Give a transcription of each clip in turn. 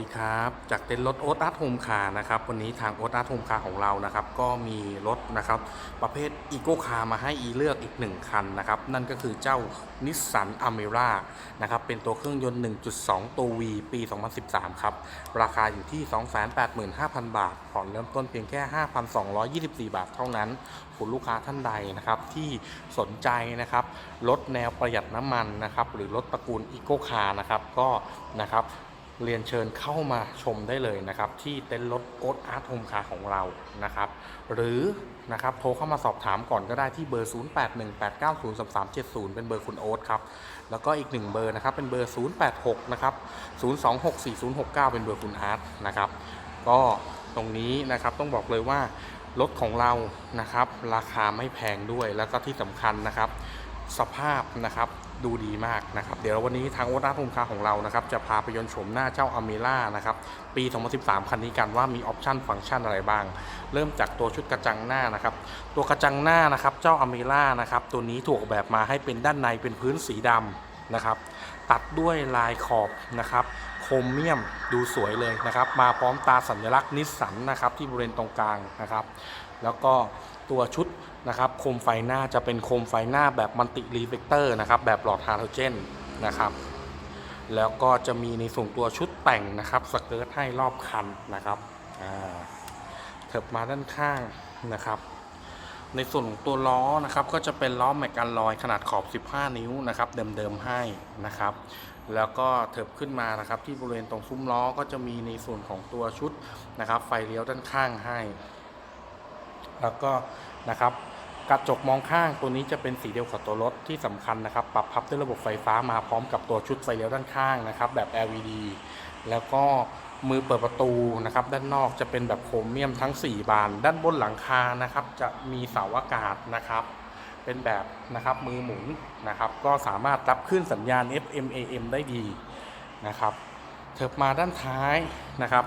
ดีครับ จากเต็นท์รถโอ๊ตอาร์ตโฮมคาร์นะครับ วันนี้ทางโอ๊ตอาร์ตโฮมคาร์ของเรานะครับ ก็มีรถนะครับ ประเภทอีโก้คาร์มาให้อีเลือกอีก 1 คันนะครับ นั่นก็คือเจ้านิสสันอเมร่านะครับ เป็นตัวเครื่องยนต์ 1.2 ตัว V ปี 2013 ครับ ราคาอยู่ที่ 285,000 บาท ผ่อนเริ่มต้นเพียงแค่ 5,224 บาทเท่านั้น คุณลูกค้าท่านใดนะครับที่สนใจนะครับรถแนวประหยัดน้ำมันนะครับหรือรถตระกูลอีโก้คาร์นะครับก็นะครับ เรียนเชิญเข้ามาชมได้เลยนะครับ ที่เต็นท์รถโอ๊ตอาร์ตโฮมคาร์ของเรานะครับ หรือนะครับโทรเข้ามาสอบถามก่อนก็ได้ที่เบอร์ 0818903370 เป็นเบอร์คุณโอ๊ตครับ แล้วก็อีกหนึ่งเบอร์นะครับ เป็นเบอร์ 086 นะครับ 0264069 เป็นเบอร์คุณอาร์ตนะครับ ก็ตรงนี้นะครับต้องบอกเลยว่ารถของเรานะครับ ราคาไม่แพงด้วยแล้วก็ที่สำคัญนะครับ สภาพนะครับ ดูดีมากนะครับเดี๋ยววันนี้ทางวัฒนธรรมคาของเรานะครับจะพาไปยนต์โฉมหน้าเจ้าอเมร่านะครับปี 2013 คันนี้กันว่ามีออปชันฟังก์ชันอะไรบ้าง เริ่มจากตัวชุดกระจังหน้านะครับตัวกระจังหน้านะครับเจ้าอเมร่านะครับตัวนี้ถูกออกแบบมาให้เป็นด้านในเป็นพื้นสีดำนะครับตัดด้วยลายขอบนะครับโครเมียมดูสวยเลยนะครับมาพร้อมตาสัญลักษณ์นิสสันนะครับที่บริเวณตรงกลางนะครับ แล้วก็ตัวชุด นะครับโคมไฟหน้าจะเป็นโคมไฟหน้าแบบมัลติรีเฟกเตอร์นะครับแบบหลอดฮาโลเจนนะครับแล้วก็จะมีในส่วนตัวชุดแต่งนะครับสเกิร์ตให้รอบคันนะครับเถิบมาด้านข้างนะครับในส่วนของตัวล้อนะครับก็จะเป็นล้อแมกกันลอยขนาดขอบ 15 นิ้วนะครับเดิมๆให้นะครับ แล้วก็เถิบขึ้นมานะครับที่บริเวณตรงซุ้มล้อก็จะมีในส่วนของตัวชุดนะครับ ไฟเลี้ยวด้านข้างให้ แล้วก็นะครับ กระจกมองข้างตัวนี้จะเป็นสีเดียวกับตัวรถที่สำคัญนะครับ ปรับพับด้วยระบบไฟฟ้ามาพร้อมกับตัวชุดไฟเลี้ยวด้านข้างนะครับ แบบ LED แล้วก็มือเปิดประตูนะครับ ด้านนอกจะเป็นแบบโครเมียมทั้ง 4 บาน ด้านบนหลังคานะครับ จะมีเสาอากาศนะครับ เป็นแบบนะครับมือหมุนนะครับ ก็สามารถรับขึ้นสัญญาณ FM AM ได้ดีนะครับเถิบมาด้านท้ายนะครับ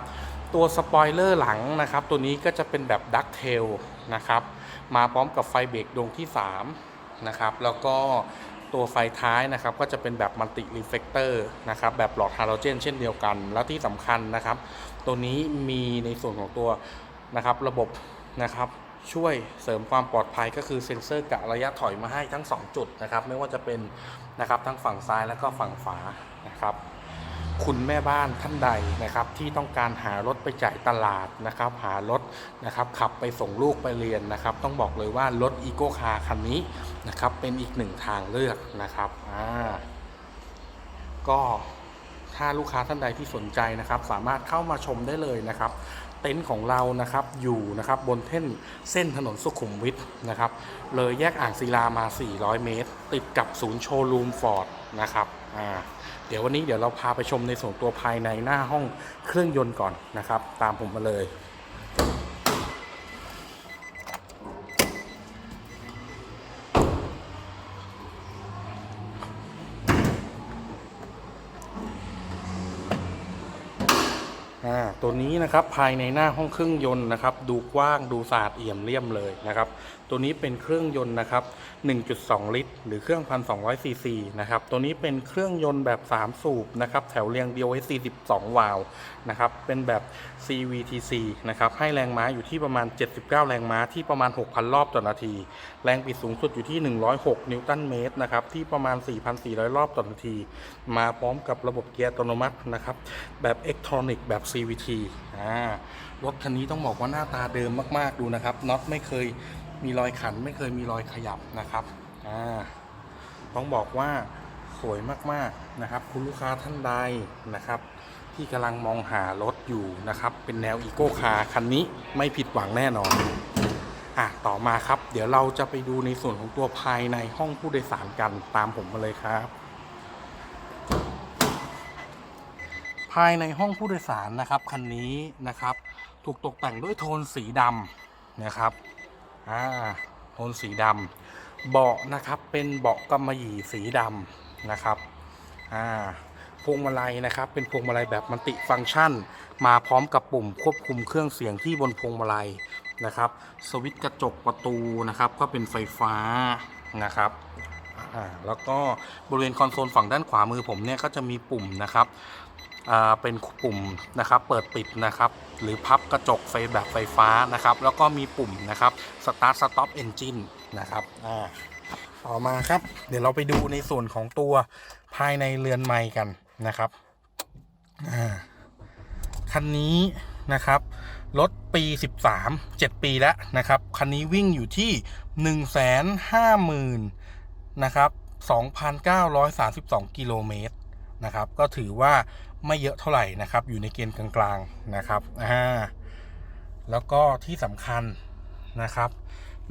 ตัวสปอยเลอร์หลังนะครับ ตัวนี้ก็จะเป็นแบบดักเทลนะครับ มาพร้อมกับไฟเบรกดวงที่ 3 นะครับ แล้วก็ตัวไฟท้ายนะครับ ก็จะเป็นแบบมัลติรีเฟกเตอร์นะครับ แบบหลอดฮาโลเจนเช่นเดียวกัน แล้วที่สำคัญนะครับ ตัวนี้มีในส่วนของตัวนะครับระบบนะครับช่วยเสริมความปลอดภัยก็คือเซ็นเซอร์กะระยะถอยมาให้ทั้ง 2 จุดนะครับ ไม่ว่าจะเป็นนะครับทั้งฝั่งซ้ายแล้วก็ฝั่งขวานะครับ คุณแม่บ้านท่านใดนะครับที่ต้องการหารถไปจ่ายตลาดนะครับหารถนะครับขับไปส่งลูกไปเรียนนะครับ ต้องบอกเลยว่ารถอีโก้คาร์คันนี้นะครับเป็นอีกหนึ่งทางเลือกนะครับอ่าก็ถ้าลูกค้าท่านใดที่สนใจนะครับ สามารถเข้ามาชมได้เลยนะครับ เต็นท์ของเรานะครับอยู่นะครับบนเส้นเส้นถนนสุขุมวิทนะครับเลยแยกอ่างศิลามา 400 เมตร ติดกับศูนย์โชว์รูมฟอร์ดนะครับอ่าเดี๋ยววันนี้เดี๋ยวเราพาไปชมในส่วนตัวภายในหน้าห้องเครื่องยนต์ก่อนนะครับ ตามผมมาเลย อ่าตัวนี้นะครับภายในหน้าห้องเครื่องยนต์นะครับ ดูกว้างดูสะอาดเอี่ยมเลี่ยมเลยนะครับ ตัวนี้เป็นเครื่องยนต์นะครับ 1.2 ลิตร หรือเครื่อง 1,200ซีซีนะครับ ตัวนี้เป็นเครื่องยนต์แบบ 3 สูบนะครับ แถวเรียงเดียวไว้ 42 วาล์วนะครับ เป็นแบบ CVTC นะครับ ให้แรงม้าอยู่ที่ประมาณ 79 แรงม้าที่ประมาณ 6,000 รอบต่อนาที แรงบิดสูงสุดอยู่ที่ 106 นิวตันเมตรนะครับ ที่ประมาณ 4,400 รอบต่อนาที มาพร้อมกับระบบเกียร์อัตโนมัตินะครับ แบบเอ c t r o n i c แบบ CVT อ่ารถคันนี้ต้องบอกว่าหน้าตาเดิมมากๆดูนะครับน็อตไม่เคยมีรอยขันไม่เคยมีรอยขยับนะครับอ่าต้องบอกว่าสวยมากๆนะครับ คุณลูกค้าท่านใดนะครับ ที่กำลังมองหารถอยู่นะครับ เป็นแนวอีโก้คาร์คันนี้ไม่ผิดหวังแน่นอนอะต่อมาครับ เดี๋ยวเราจะไปดูในส่วนของตัวภายในห้องผู้โดยสารกันตามผมมาเลยครับ ภายในห้องผู้โดยสารนะครับคันนี้นะครับ ถูกตกแต่งด้วยโทนสีดำนะครับอ่าโทนสีดำเบาะนะครับเป็นเบาะกำมะหยี่สีดำนะครับอ่าพวงมาลัยนะครับ เป็นพวงมาลัยแบบมัลติฟังก์ชัน มาพร้อมกับปุ่มควบคุมเครื่องเสียงที่บนพวงมาลัยนะครับ สวิตช์กระจกประตูนะครับ ก็เป็นไฟฟ้านะครับ อ่าแล้วก็บริเวณคอนโซลฝั่งด้านขวามือผมเนี่ยก็จะมีปุ่มนะครับอ่าเป็นปุ่มนะครับเปิดปิดนะครับหรือพับกระจกไฟแบบไฟฟ้านะครับแล้วก็มีปุ่มนะครับ start stop engine นะครับอ่าต่อมาครับ เดี๋ยวเราไปดูในส่วนของตัวภายในเรือนไม้กันนะครับอ่าคันนี้นะครับรถปี 13 7 ปีแล้วนะครับ คันนี้วิ่งอยู่ที่ 150,000 นะครับ2,932 กิโลเมตรนะครับ ก็ถือว่าไม่เยอะเท่าไหร่นะครับ อยู่ในเกณฑ์กลางๆนะครับอ่าแล้วก็ที่สำคัญนะครับ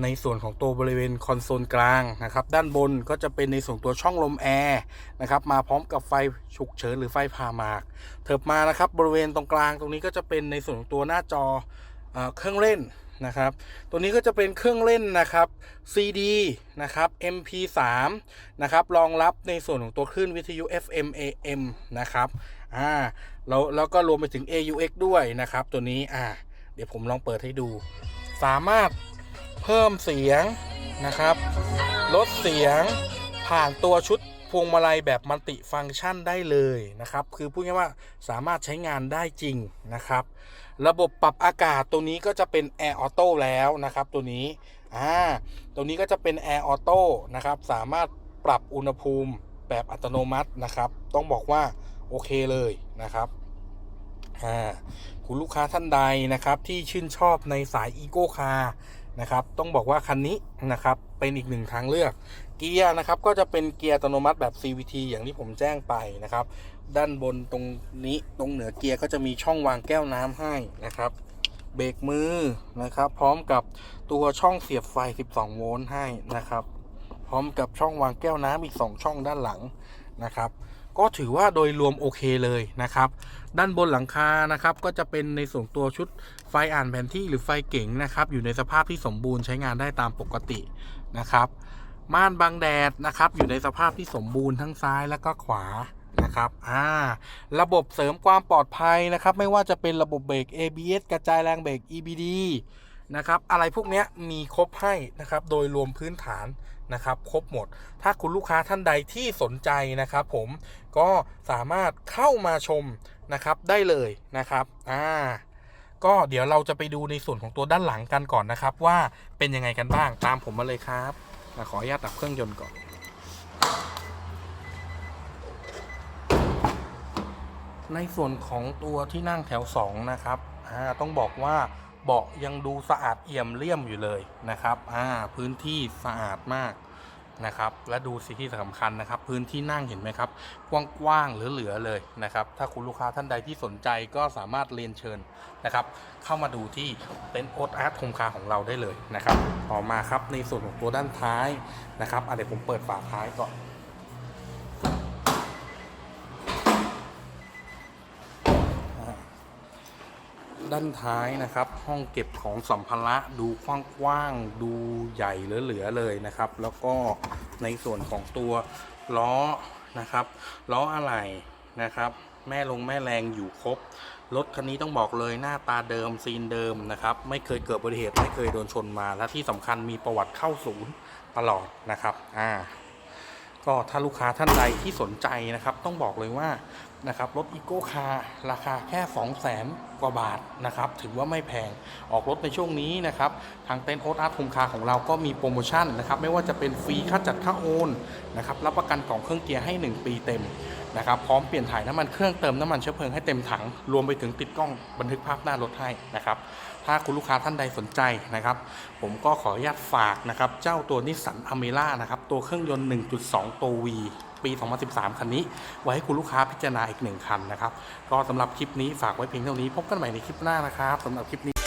ในส่วนของตัวบริเวณคอนโซลกลางนะครับ ด้านบนก็จะเป็นในส่วนตัวช่องลมแอร์นะครับ มาพร้อมกับไฟฉุกเฉินหรือไฟพามาก เถิบมานะครับ บริเวณตรงกลางตรงนี้ก็จะเป็นในส่วนของตัวหน้าจอเออเครื่องเล่น นะครับ ตัวนี้ก็จะเป็นเครื่องเล่นนะครับ CD นะครับ MP3 นะครับ รองรับในส่วนของตัวคลื่นวิทยุ FM AM นะครับอ่าแล้วแล้วก็รวมไปถึง AUX ด้วยนะครับ ตัวนี้อ่าเดี๋ยวผมลองเปิดให้ดู สามารถเพิ่มเสียงนะครับ ลดเสียงผ่านตัวชุด พวงมาลัยแบบมัลติฟังก์ชันได้เลยนะครับ คือพูดง่ายว่าสามารถใช้งานได้จริงนะครับ ระบบปรับอากาศตัวนี้ก็จะเป็น Air Auto แล้วนะครับ ตัวนี้อ่าตัวนี้ก็จะเป็น Air Auto นะครับ สามารถปรับอุณหภูมิแบบอัตโนมัตินะครับ ต้องบอกว่าโอเคเลยนะครับอ่าคุณลูกค้าท่านใดนะครับที่ชื่นชอบในสาย Eco Car นะครับ ต้องบอกว่าคันนี้นะครับเป็นอีกหนึ่งทางเลือก เกียร์นะครับก็จะเป็นเกียร์อัตโนมัติแบบ CVT อย่างที่ผมแจ้งไปนะครับ ด้านบนตรงนี้ตรงเหนือเกียร์ก็จะมีช่องวางแก้วน้ำให้นะครับเบรกมือนะครับ พร้อมกับตัวช่องเสียบไฟ 12 โวลต์ให้นะครับ พร้อมกับช่องวางแก้วน้ำอีก 2 ช่องด้านหลังนะครับก็ถือว่าโดยรวมโอเคเลยนะครับ ด้านบนหลังคานะครับ ก็จะเป็นในส่วนตัวชุดไฟอ่านแผนที่หรือไฟเก๋งนะครับ อยู่ในสภาพที่สมบูรณ์ใช้งานได้ตามปกตินะครับ ม่านบังแดดนะครับ อยู่ในสภาพที่สมบูรณ์ทั้งซ้ายและก็ขวานะครับอ่าระบบเสริมความปลอดภัยนะครับ ไม่ว่าจะเป็นระบบเบรก ABS กระจายแรงเบรก EBD นะครับอะไรพวกนี้มีครบให้นะครับ โดยรวมพื้นฐานนะครับ ครบหมด ถ้าคุณลูกค้าท่านใดที่สนใจนะครับ ผมก็สามารถเข้ามาชมนะครับได้เลยนะครับอ่าก็เดี๋ยวเราจะไปดูในส่วนของตัวด้านหลังกันก่อนนะครับ ว่าเป็นยังไงกันบ้างตามผมมาเลยครับ อ่ขออนุญาตดับเครื่องยนต์ก่อน ในส่วนของตัวที่นั่งแถว 2 นะครับต้องบอกว่าเบาะยังดูสะอาดเอี่ยมเลี่ยมอยู่เลยนะครับพื้นที่สะอาดมาก นะครับ และดูสิที่สำคัญนะครับ พื้นที่นั่งเห็นไหมครับกว้างๆเหลือๆเลยนะครับ ถ้าคุณลูกค้าท่านใดที่สนใจก็สามารถเรียนเชิญนะครับ เข้ามาดูที่เต็นท์โอ๊ตอาร์ตโฮมคาของเราได้เลยนะครับ ต่อมาครับในส่วนของตัวด้านท้ายนะครับอะเดี๋ยวผมเปิดฝาท้ายก่อน ด้านท้ายนะครับ ห้องเก็บของสัมภาระดูกว้างๆดูใหญ่เหลือๆเลยนะครับ แล้วก็ในส่วนของตัวล้อนะครับ ล้ออะไหล่นะครับ แม่ลงแม่แรงอยู่ครบรถคันนี้ต้องบอกเลยหน้าตาเดิมซีนเดิมนะครับ ไม่เคยเกิดอุบัติเหตุไม่เคยโดนชนมา และที่สำคัญมีประวัติเข้าศูนย์ตลอดนะครับอ่าก็ถ้าลูกค้าท่านใดที่สนใจนะครับต้องบอกเลยว่านะครับรถอีโก้คาร์ราคาแค่ 2 0 0แสนกว่าบาทนะครับถือว่าไม่แพงออกรถในช่วงนี้นะครับทางเต็นท์โอ๊ตอาร์ตโฮมคาร์ของเราก็มีโปรโมชั่นนะครับไม่ว่าจะเป็นฟรีค่าจัดค่าโอนนะครับรับประกันกล่องเครื่องเกียร์ให้ 1 ปีเต็มนะครับพร้อมเปลี่ยนถ่ายน้ำมันเครื่องเติมน้ำมันเชื้อเพลิงให้เต็มถัง รวมไปถึงติดกล้องบันทึกภาพหน้ารถให้นะครับถ้าคุณลูกค้าท่านใดสนใจนะครับ ผมก็ขออนุญาตฝากนะครับเจ้าตัวนิสสันอเมร่านะครับตัวเครื่องยนต์ 1.2 ตัว V ปี 2013 คันนี้ ไว้ให้คุณลูกค้าพิจารณาอีกหนึ่งคันนะครับ ก็สำหรับคลิปนี้ฝากไว้เพียงเท่านี้ พบกันใหม่ในคลิปหน้านะครับสำหรับคลิปนี้